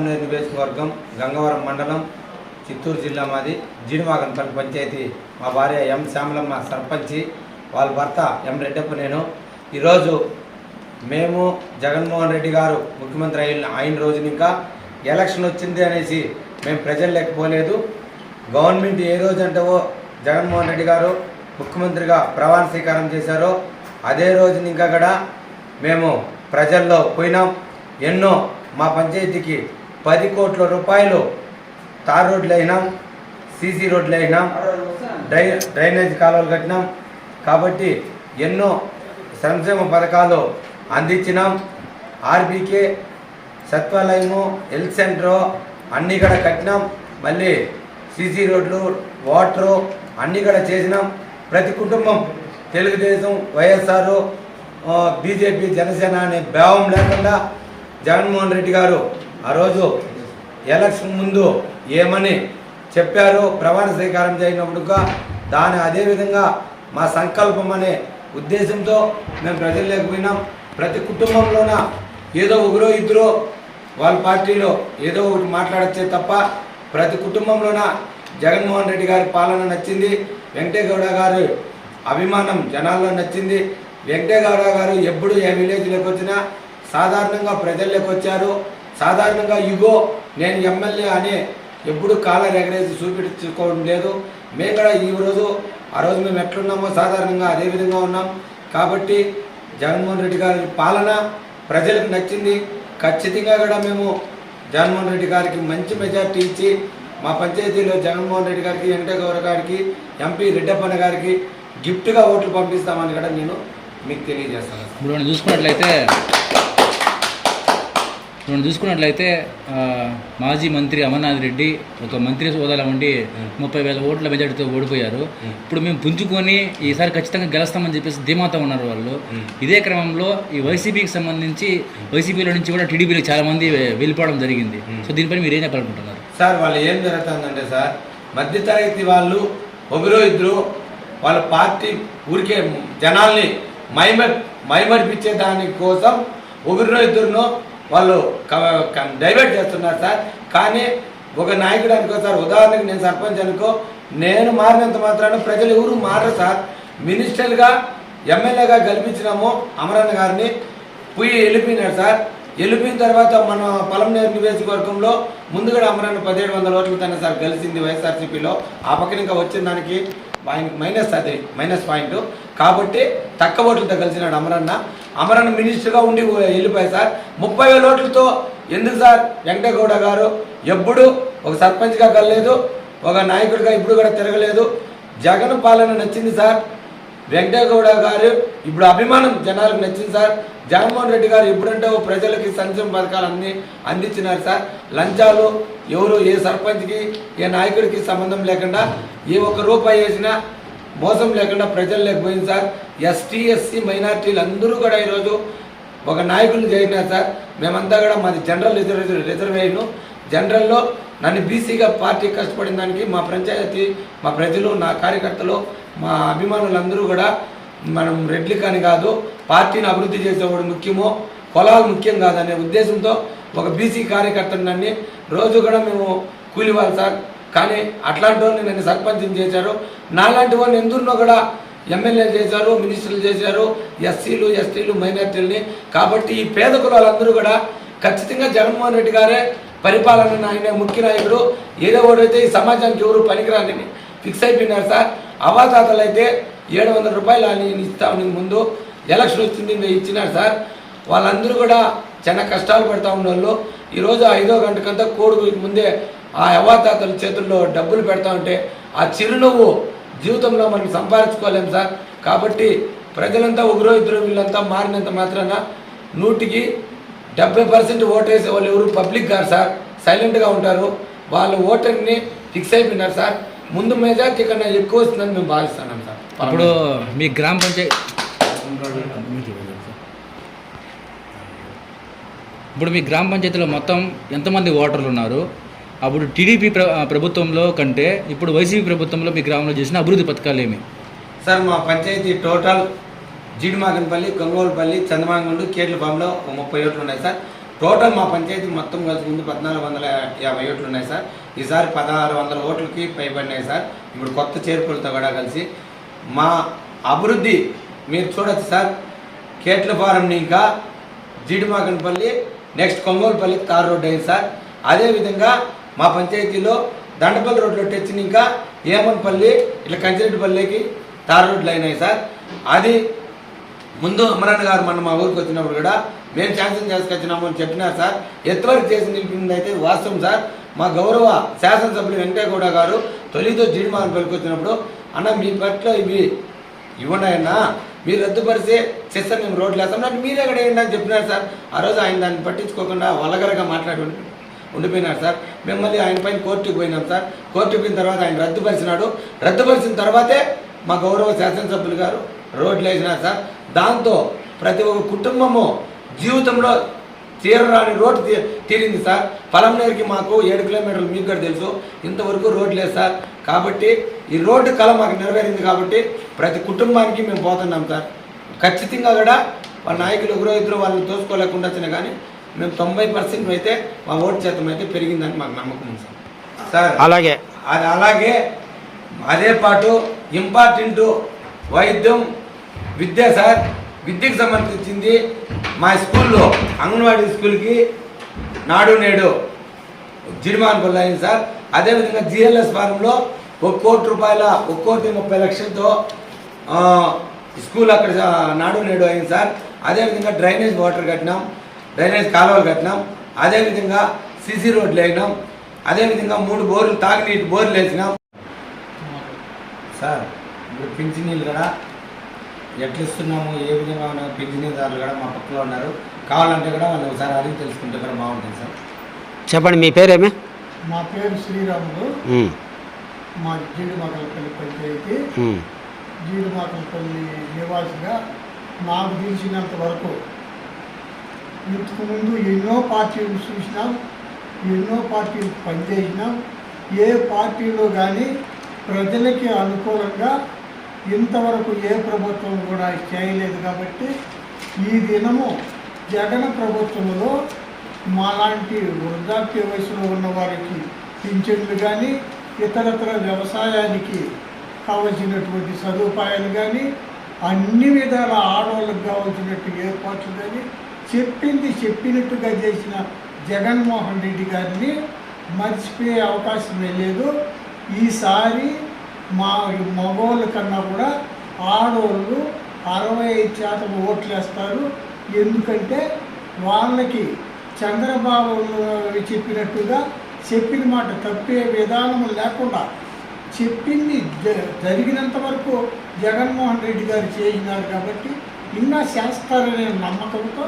పలంనేరు నియోజకవర్గం గంగవరం మండలం చిత్తూరు జిల్లా మాది. జీడిమాగన్పల్లి పంచాయతీ మా భార్య ఎం శ్యామలమ్మ సర్పంచి వాళ్ళ భర్త ఎం రెడ్డప్ప నేను. ఈరోజు మేము జగన్మోహన్ రెడ్డి గారు ముఖ్యమంత్రి అయిన అయిన రోజున ఇంకా ఎలక్షన్ వచ్చింది అనేసి మేము ప్రజలు లేకపోలేదు. గవర్నమెంట్ ఏ రోజు అంటవో జగన్మోహన్ రెడ్డి గారు ముఖ్యమంత్రిగా ప్రమాణ స్వీకారం చేశారో అదే రోజున ఇంకా కూడా మేము ప్రజల్లో పోయినాం. ఎన్నో మా పంచాయతీకి పది కోట్ల రూపాయలు తార్ రోడ్లు అయినాం సీసీ రోడ్లు అయినాం డ్రై డ్రైనేజ్ కాలువలు కట్టినాం. కాబట్టి ఎన్నో సంక్షేమ పథకాలు అందించినాం. ఆర్బీకే సత్వాలయము హెల్త్ సెంటరు అన్నీ కూడా కట్టినాం. మళ్ళీ సీసీ రోడ్లు వాటరు అన్నీ కూడా చేసినాం. ప్రతి కుటుంబం తెలుగుదేశం వైఎస్ఆర్ బీజేపీ జనసేన అనే భావం లేకుండా జగన్మోహన్ రెడ్డి గారు ఆ రోజు ఎలక్షన్ ముందు ఏమని చెప్పారు ప్రమాణ స్వీకారం చేయనప్పుడుగా దాని అదేవిధంగా మా సంకల్పం అనే ఉద్దేశంతో మేము ప్రజలు లేకపోయినాం ప్రతి కుటుంబంలోన ఏదో ఒకరో ఇద్దరో వాళ్ళ పార్టీలో ఏదో ఒకటి మాట్లాడచ్చే తప్ప ప్రతి కుటుంబంలోన జగన్మోహన్ రెడ్డి గారి పాలన నచ్చింది వెంకటేగౌడ గారు అభిమానం జనాల్లో నచ్చింది. వెంకటేగౌడ గారు ఎప్పుడు ఏ విలేజ్లోకి వచ్చినా సాధారణంగా ప్రజల్లోకి వచ్చారు. సాధారణంగా ఇగో నేను ఎమ్మెల్యే అని ఎప్పుడు కాలర్ ఎగరేసి చూపించుకోవడం లేదు. మేము కూడా ఈ రోజు ఆ రోజు మేము ఎట్లున్నామో సాధారణంగా అదే విధంగా ఉన్నాం. కాబట్టి జగన్మోహన్ రెడ్డి గారి పాలన ప్రజలకు నచ్చింది. ఖచ్చితంగా కూడా మేము జగన్మోహన్ రెడ్డి గారికి మంచి మెజార్టీ ఇచ్చి మా పంచాయతీలో జగన్మోహన్ రెడ్డి గారికి వెంకటగౌర గారికి ఎంపీ రెడ్డప్పన్న గారికి గిఫ్ట్గా ఓట్లు పంపిస్తామని కూడా నేను మీకు తెలియజేస్తాను. ఇప్పుడు చూసుకున్నట్లయితే ఇప్పుడు మనం చూసుకున్నట్లయితే ఆ, మాజీ మంత్రి అమర్నాథ్ రెడ్డి ఒక మంత్రి హోదాలో ఉండి ముప్పై వేల ఓట్ల మెజార్టీతో ఓడిపోయారు. ఇప్పుడు మేము పుంజుకొని ఈసారి ఖచ్చితంగా గెలుస్తామని చెప్పేసి ధీమాతో ఉన్నారు వాళ్ళు. ఇదే క్రమంలో ఈ వైసీపీకి సంబంధించి వైసీపీలో నుంచి కూడా టీడీపీలో చాలా మంది వెళ్ళిపోవడం జరిగింది. సో దీనిపై మీరు ఏం చెప్పాలనుకుంటున్నారు? సార్ వాళ్ళు ఏం జరుగుతుందంటే సార్ మధ్యతరగతి వాళ్ళు ఒకరో ఇద్దరు వాళ్ళ పార్టీ ఊరికే జనాల్ని మైమ మైమర్పించే దాని కోసం ఒకరినో ఇద్దరునో వాళ్ళు డైవర్ట్ చేస్తున్నారు సార్. కానీ ఒక నాయకుడు అనుకో సార్ ఉదాహరణకి నేను సర్పంచ్ అనుకో నేను మారినంత మాత్రాన ప్రజలు ఎవరు మారరు సార్. మినిస్టర్గా ఎమ్మెల్యేగా గెలిపించినాము అమరన్న గారిని పోయి వెళ్ళిపోయినాడు సార్. వెళ్ళిపోయిన తర్వాత మన పొలంనేరు నియోజకవర్గంలో ముందుగా అమరాన్ని పదిహేడు వందల ఓట్లు తన సార్ గెలిచింది వైఎస్ఆర్సీపీలో. ఆ పక్కన ఇంకా వచ్చిన దానికి పాయింట్ మైనస్ అది మైనస్ పాయింట్. కాబట్టి తక్కువ ఓట్లతో కలిసినాడు అమరన్న. అమరన్న మినిస్టర్గా ఉండి వెళ్ళిపోయాయి సార్. ముప్పై వేల ఓట్లతో ఎందుకు సార్ వెంకటగౌడ గారు? ఎప్పుడు ఒక సర్పంచ్గా కలలేదు ఒక నాయకుడిగా ఇప్పుడు కూడా తిరగలేదు. జగన్ పాలన నచ్చింది సార్. వెంకటగౌడ గారు ఇప్పుడు అభిమానం జనాలకు నచ్చింది సార్. జగన్మోహన్ రెడ్డి గారు ఎప్పుడంటే ఓ ప్రజలకి సంక్షేమ పథకాలు అన్ని అందించినారు సార్. లంచాలు ఎవరు ఏ సర్పంచ్కి ఏ నాయకుడికి సంబంధం లేకుండా ఏ ఒక్క రూపాయి వేసినా మోసం లేకుండా ప్రజలు లేకపోయింది సార్. ఎస్టీ ఎస్సీ మైనార్టీలు అందరూ కూడా ఈరోజు ఒక నాయకులు చేరినారు సార్. మేమంతా కూడా మాది జనరల్ రిజర్వ్ రిజర్వేషన్. జనరల్లో నన్ను బీసీగా పార్టీ కష్టపడిన దానికి మా పంచాయతీ మా ప్రజలు నా కార్యకర్తలు మా అభిమానులందరూ కూడా మనం రెడ్లు కానీ కాదు పార్టీని అభివృద్ధి చేసేవాడు ముఖ్యమో కులాలు ముఖ్యం కాదనే ఉద్దేశంతో ఒక బీసీ కార్యకర్తనండి రోజు కూడా మేము కూలివాలి సార్. కానీ అట్లాంటి వాళ్ళని నన్ను సర్పంచం చేశారు. నాలాంటి వాళ్ళని ఎందున్నో కూడా ఎమ్మెల్యే చేశారు మినిస్టర్లు చేశారు ఎస్సీలు ఎస్టీలు మైనార్టీలని. కాబట్టి ఈ పేద కులాలందరూ కూడా ఖచ్చితంగా జగన్మోహన్ రెడ్డి గారే పరిపాలన ఆయన ముఖ్య నాయకుడు. ఏదో ఒకటైతే ఈ సమాజానికి ఎవరు పనికిరాని ఫిక్స్ అయిపోయినారు సార్. అవాతాతలు అయితే ఏడు వందల రూపాయలు అని ఇస్తామని ముందు ఎలక్షన్ వచ్చింది నేను ఇచ్చినారు సార్. వాళ్ళందరూ కూడా చాలా కష్టాలు పడతా ఉన్నోళ్ళు ఈరోజు ఐదో గంటకంతా కోడుకు ముందే ఆ అవాతాతల చేతుల్లో డబ్బులు పెడతా ఉంటే ఆ చిరునవ్వు జీవితంలో మనం సంపాదించుకోలేం సార్. కాబట్టి ప్రజలంతా ఒకరో ఇద్దరు వీళ్ళంతా మారినంత మాత్రాన నూటికి డెబ్బై పర్సెంట్ ఓటేసే వాళ్ళు ఎవరు పబ్లిక్ కాదు సార్. సైలెంట్గా ఉంటారు. వాళ్ళ ఓటర్ని ఫిక్స్ అయిపోయినారు సార్. ముందు మెజార్టీ కన్నా ఎక్కువ వస్తుందని మేము భావిస్తున్నాం సార్. ఇప్పుడు మీ గ్రామ పంచాయతీ ఇప్పుడు మీ గ్రామ పంచాయతీలో మొత్తం ఎంతమంది ఓటర్లు ఉన్నారు? అప్పుడు టీడీపీ ప్ర ప్రభుత్వంలో కంటే ఇప్పుడు వైసీపీ ప్రభుత్వంలో మీ గ్రామంలో చేసిన అభివృద్ధి పథకాలు ఏమి? సార్ మా పంచాయతీ టోటల్ జీడిమాగన్పల్లి గంగోలపల్లి ఫామ్లో ఒక ముప్పై ఓట్లు ఉన్నాయి సార్. టోటల్ మా పంచాయతీ మొత్తం కలిసి ముందు పద్నాలుగు వందల యాభై ఓట్లు ఉన్నాయి సార్. ఈసారి పదహారు వందల ఓట్లకి పైబడినాయి సార్. ఇప్పుడు కొత్త చేర్పులతో కూడా కలిసి మా అభివృద్ధి మీరు చూడొచ్చు సార్. కేట్ల ఫారం ఇంకా Jeedimakanapalli next Kongolupalli tar road అయింది సార్. అదేవిధంగా మా పంచాయతీలో దండపల్లి రోడ్లో తెచ్చిన ఇంకా ఏమన్పల్లి ఇట్లా కంచిరెడ్డిపల్లికి తార్ రోడ్లు అయినాయి సార్. అది ముందు అమరన్న గారు మన మా ఊరికి వచ్చినప్పుడు కూడా మేము శాంక్షన్ చేసుకొచ్చినాము అని చెప్పినారు సార్. ఎత్తువరకు చేసి నిలిపింది అయితే వాస్తవం సార్. మా గౌరవ శాసనసభ్యులు వెంకయ్యగౌడ గారు తొలితో జీడిమాన్ పలుకొచ్చినప్పుడు అన్న మీ పట్ల ఇవి ఇవ్వండి ఆయన మీరు రద్దుపరిస్తే చేస్తే మేము రోడ్లు వేస్తాం. నాకు మీరు ఎక్కడ వేయండి అని చెప్పినారు సార్. ఆ రోజు ఆయన దాన్ని పట్టించుకోకుండా వల్లగరగా మాట్లాడి ఉండిపోయినారు సార్. మేము మళ్ళీ ఆయన పైన కోర్టుకు పోయినాం సార్. కోర్టుకు పోయిన తర్వాత ఆయన రద్దుపరిచినాడు. రద్దుపరిచిన తర్వాతే మా గౌరవ శాసనసభ్యులు గారు రోడ్లు వేసినారు సార్. దాంతో ప్రతి ఒక్క కుటుంబము జీవితంలో తీరరాని రోడ్డు తీరింది సార్. పలంనేరుకి మాకు ఏడు కిలోమీటర్లు మీకు కూడా తెలుసు. ఇంతవరకు రోడ్లు లేదు సార్. కాబట్టి ఈ రోడ్డు కళ మాకు నెరవేరింది కాబట్టి ప్రతి కుటుంబానికి మేము పోతున్నాం సార్. ఖచ్చితంగా కూడా వాళ్ళ నాయకులు ఒకరో ఇద్దరు వాళ్ళని తోసుకోలేకుండా వచ్చినా కానీ మేము తొంభై పర్సెంట్ అయితే మా ఓటు శాతం అయితే పెరిగిందని మాకు నమ్మకం ఉంది సార్. సార్ అలాగే. అది అలాగే అదే పాటు ఇంపార్టెంట్ వైద్యం విద్య సార్. విద్యకు సంబంధించింది మా స్కూల్లో అంగన్వాడీ స్కూల్కి నాడు నేడు జిర్మాన్ అయింది సార్. అదేవిధంగా జిఎల్ఎస్ ఫారంలో ఒక కోటి రూపాయల ఒక కోటి ముప్పై లక్షలతో స్కూల్ అక్కడ నాడు నేడు అయింది సార్. అదేవిధంగా డ్రైనేజ్ వాటర్ కట్టినాం డ్రైనేజ్ కాలువలు కట్టినాం. అదేవిధంగా సిసి రోడ్లు వేసినాం. అదేవిధంగా మూడు బోర్లు తాగునీటి బోర్లు వేసినాం. సార్ ఇప్పుడు పింఛనీళ్ళు కూడా ఎట్లా ఇస్తున్నాము ఏ విధంగా ఉన్నాము పింఛనీదారులు కూడా మా పక్కలో ఉన్నారు. కావాలంటే కూడా వాళ్ళు ఒకసారి అడిగి తెలుసుకుంటే కూడా బాగుంటుంది సార్. చెప్పండి మీ పేరేమి మా పేరు శ్రీరాములు. ఉమ్, మా జీడిమాకలపల్లి పంచాయతీ. జీడిమాకలపల్లి నివాసిగా నాకు తెలిసినంత వరకు ఇంతకు ముందు ఎన్నో పార్టీలు చూసినాం ఎన్నో పార్టీలు పనిచేసినాం. ఏ పార్టీలో కానీ ప్రజలకి అనుకూలంగా ఇంతవరకు ఏ ప్రభుత్వం కూడా చేయలేదు కాబట్టి ఈ దినము జగన్ ప్రభుత్వంలో మాలాంటి వృద్ధాప్య వయసులో ఉన్న వారికి పింఛన్లు కానీ ఇతరత్ర వ్యవసాయానికి కావలసినటువంటి సదుపాయాలు కానీ అన్ని విధాల ఆడవాళ్ళకు కావాల్సినట్టు ఏర్పాట్లు కానీ చెప్పింది చెప్పినట్టుగా చేసిన జగన్మోహన్ రెడ్డి గారిని మర్చిపోయే అవకాశం లేదు. ఈసారి మా మగవాళ్ళ కన్నా కూడా ఆడవాళ్ళు అరవై ఐదు శాతం ఓట్లు వేస్తారు ఎందుకంటే వాళ్ళకి చంద్రబాబు చెప్పినట్టుగా చెప్పిన మాట తప్పే విధానం లేకుండా చెప్పింది జ- జరిగినంత వరకు జగన్మోహన్ రెడ్డి గారు చేసినారు కాబట్టి ఇంకా చేస్తారనే నమ్మకంతో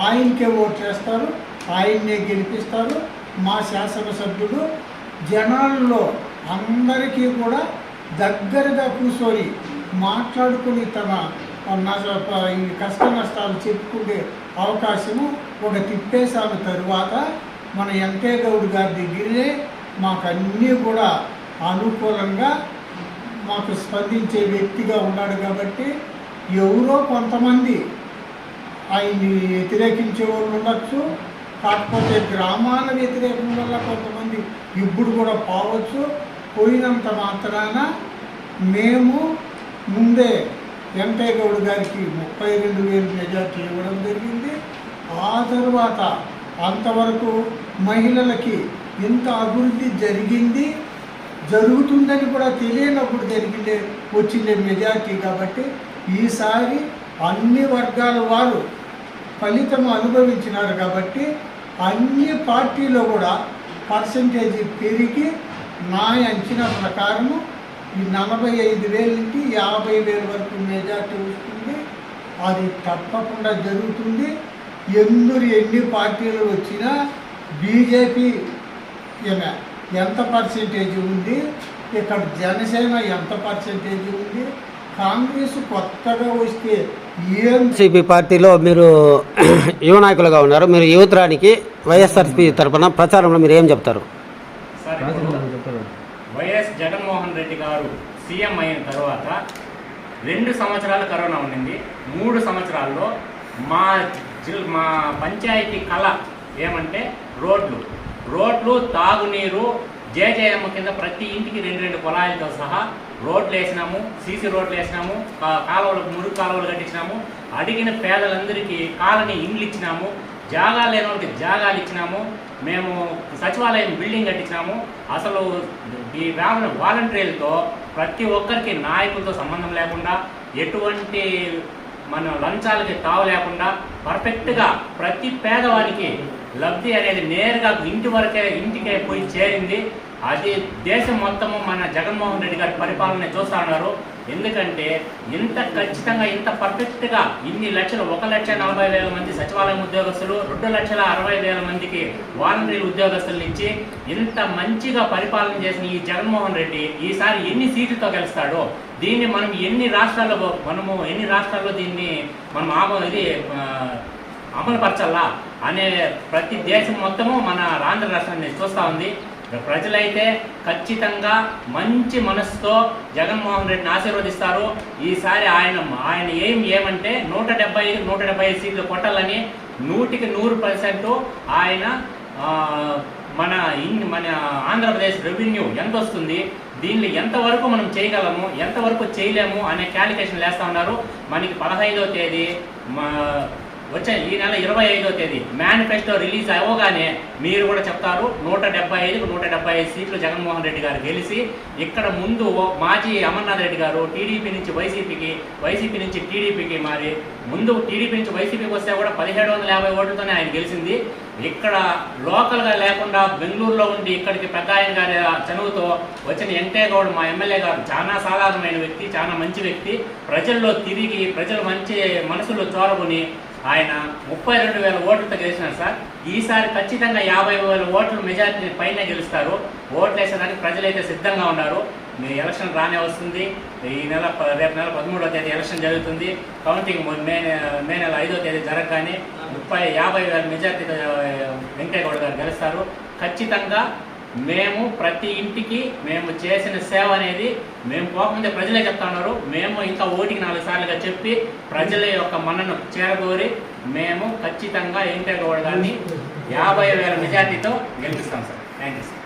ఆయనకే ఓట్లు వేస్తారు ఆయన్నే గెలిపిస్తారు. మా శాసనసభ్యుడు జనాల్లో అందరికీ కూడా దగ్గరగా కూర్చొని మాట్లాడుకుని తన కష్ట నష్టాలు చెప్పుకునే అవకాశము ఒక తిప్పేశాను. తరువాత మన ఎంకే గౌడ్ గారి దగ్గరే మాకు అన్నీ కూడా అనుకూలంగా మాకు స్పందించే వ్యక్తిగా ఉన్నాడు కాబట్టి ఎవరో కొంతమంది ఆయన్ని వ్యతిరేకించే వాళ్ళు ఉండొచ్చు. కాకపోతే గ్రామాల వ్యతిరేకం వల్ల కొంతమంది ఇప్పుడు కూడా పోవచ్చు. పోయినంత మాత్రాన మేము ముందే వెంకయ్య గౌడ్ గారికి ముప్పై రెండు వేలు మెజార్టీ ఇవ్వడం జరిగింది. ఆ తర్వాత అంతవరకు మహిళలకి ఇంత అభివృద్ధి జరిగింది. జరుగుతుందని కూడా తెలియనప్పుడు జరిగిందే వచ్చిందే మెజార్టీ కాబట్టి ఈసారి అన్ని వర్గాల వారు ఫలితం అనుభవించినారు కాబట్టి అన్ని పార్టీలో కూడా పర్సంటేజ్ పెరిగి నా అంచనా ప్రకారము ఈ నలభై ఐదు వేల నుంచి యాభై వేల వరకు మెజార్టీ వస్తుంది. అది తప్పకుండా జరుగుతుంది. ఎందురు ఎన్ని పార్టీలు వచ్చినా బీజేపీ ఈమె ఎంత పర్సెంటేజ్ ఉంది? ఇక్కడ జనసేన ఎంత పర్సెంటేజ్ ఉంది? కాంగ్రెస్ కొత్తగా వస్తే ఏం సిపి పార్టీలో మీరు యువ నాయకులుగా ఉన్నారు. మీరు యువతరానికి వైఎస్ఆర్సీపీ తరఫున ప్రచారంలో మీరు ఏం చెప్తారు? వైఎస్ జగన్మోహన్ రెడ్డి గారు సీఎం అయిన తర్వాత రెండు సంవత్సరాలు కరోనా ఉండింది మూడు సంవత్సరాల్లో మా జిల్ మా పంచాయతీ కళ ఏమంటే రోడ్లు. రోడ్లు తాగునీరు జేజేఎం కింద ప్రతి ఇంటికి రెండు రెండు కుళాయిలతో సహా రోడ్లు వేసినాము సీసీ రోడ్లు వేసినాము కా- కాలువలు మురుగు కాలువలు కట్టించినాము అడిగిన పేదలందరికీ కాలనీ ఇండ్లు ఇచ్చినాము జాగా లేని వాళ్ళకి జాగాలు ఇచ్చినాము మేము సచివాలయం బిల్డింగ్ కట్టించినాము అసలు ఈ రావణ వాలంటీర్లతో ప్రతి ఒక్కరికి నాయకులతో సంబంధం లేకుండా ఎటువంటి మన లంచాలకి తావు లేకుండా పర్ఫెక్ట్గా ప్రతి పేదవానికి లబ్ధి అనేది నేరుగా ఇంటి వరకే ఇంటికే పోయి చేరింది. అది దేశం మొత్తము మన జగన్మోహన్ రెడ్డి గారి పరిపాలన చూస్తా ఉన్నారు. ఎందుకంటే ఇంత ఖచ్చితంగా ఇంత పర్ఫెక్ట్గా ఇన్ని లక్షలు ఒక లక్ష నలభై వేల మంది సచివాలయం ఉద్యోగస్తులు రెండు లక్షల అరవై వేల మందికి వాలంటరీ ఉద్యోగస్తులు ఇచ్చి ఇంత మంచిగా పరిపాలన చేసిన ఈ జగన్మోహన్ రెడ్డి ఈసారి ఎన్ని సీట్లతో గెలుస్తాడో దీన్ని మనం ఎన్ని రాష్ట్రాల్లో మనము ఎన్ని రాష్ట్రాల్లో దీన్ని మనం ఆమో ఇది అమలుపరచాలా అనే ప్రతి దేశం మొత్తము మన ఆంధ్ర రాష్ట్రాన్ని చూస్తూ ఉంది. ప్రజలైతే ఖచ్చితంగా మంచి మనసుతో జగన్మోహన్ రెడ్డిని ఆశీర్వదిస్తారు. ఈసారి ఆయన ఆయన ఏం ఏమంటే నూట డెబ్బై నూట డెబ్బై ఐదు సీట్లు కొట్టాలని నూటికి నూరు పర్సెంట్ ఆయన మన ఇన్ మన ఆంధ్రప్రదేశ్ రెవెన్యూ ఎంత వస్తుంది దీనిలో ఎంతవరకు మనం చేయగలము ఎంతవరకు చేయలేము అనే క్యాలిక్యులేషన్ వేస్తూ ఉన్నారు. మనకి పదహైదో తేదీ మా వచ్చే ఈ నెల ఇరవై ఐదో తేదీ. మేనిఫెస్టో రిలీజ్ అవ్వగానే మీరు కూడా చెప్తారు నూట డెబ్బై ఐదుకు నూట డెబ్బై ఐదు సీట్లు జగన్మోహన్ రెడ్డి గారు గెలిచి ఇక్కడ ముందు మాజీ అమర్నాథ్ రెడ్డి గారు టీడీపీ నుంచి వైసీపీకి వైసీపీ నుంచి టీడీపీకి మారి ముందు టీడీపీ నుంచి వైసీపీకి వస్తే కూడా పదిహేడు వందల యాభై ఓట్లతోనే ఆయన గెలిచింది ఇక్కడ లోకల్గా లేకుండా బెంగళూరులో ఉండి ఇక్కడికి పెద్ద ఆయన గారి చనువుతో వచ్చిన వెంకయ్య గౌడ్ మా ఎమ్మెల్యే గారు చాలా సాధారణమైన వ్యక్తి చాలా మంచి వ్యక్తి. ప్రజల్లో తిరిగి ప్రజలు మంచి మనసులో చోరబుని ఆయన ముప్పై రెండు వేల ఓట్లతో గెలిచినారు సార్. ఈసారి ఖచ్చితంగా యాభై వేల ఓట్లు మెజారిటీ పైన గెలుస్తారు. ఓట్లు వేసేదానికి ప్రజలైతే సిద్ధంగా ఉన్నారు. మీ ఎలక్షన్ రానే వస్తుంది. ఈ నెల రేపు నెల పదమూడవ తేదీ ఎలక్షన్ జరుగుతుంది. కౌంటింగ్ మే మే నెల ఐదో తేదీ జరగగానే ముప్పై యాభై వేల మెజార్టీతో వెంకయ్య గౌడ్ గారు గెలుస్తారు. ఖచ్చితంగా మేము ప్రతి ఇంటికి మేము చేసిన సేవ అనేది మేము పోకముందే ప్రజలే చెప్తా ఉన్నారు. మేము ఇంకా ఓటికి నాలుగు సార్లుగా చెప్పి ప్రజల యొక్క మనను చేరగోరి మేము ఖచ్చితంగా వెంకయ్య గౌడ్ గారిని యాభై వేల మెజార్టీతో గెలిపిస్తాం సార్. Thank you sir.